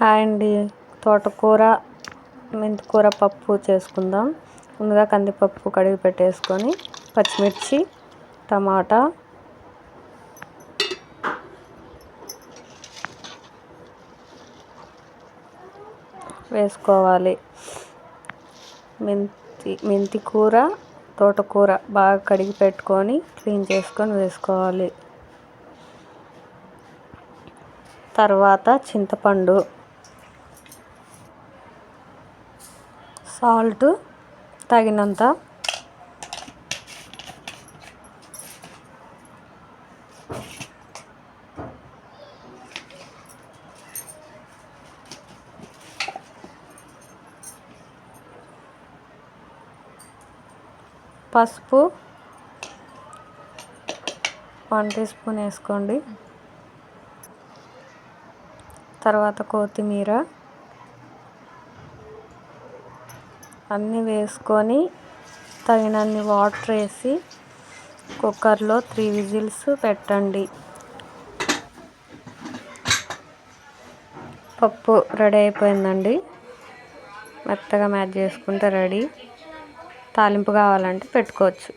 Hi అండి. తోటకూర మెంతికూర పప్పు చేసుకుందాం. ముందుగా కందిపప్పు కడిగి పెట్టేసుకొని పచ్చిమిర్చి టమాటా వేసుకోవాలి. మెంతి మెంతి కూర తోటకూర బాగా కడిగి పెట్టుకొని క్లీన్ చేసుకొని వేసుకోవాలి. తర్వాత చింతపండు. సాల్ట్ తగినంత. పసుపు వన్ టీ స్పూన్ వేసుకోండి. తర్వాత కొత్తిమీర. అన్నీ వేసుకొని తగినన్ని వాటర్ వేసి కుక్కర్లో త్రీ విజిల్స్ పెట్టండి. పప్పు రెడీ అయిపోయిందండి. మెత్తగా మ్యాచ్ చేసుకుంటే రెడీ. తాలింపు కావాలంటే పెట్టుకోవచ్చు.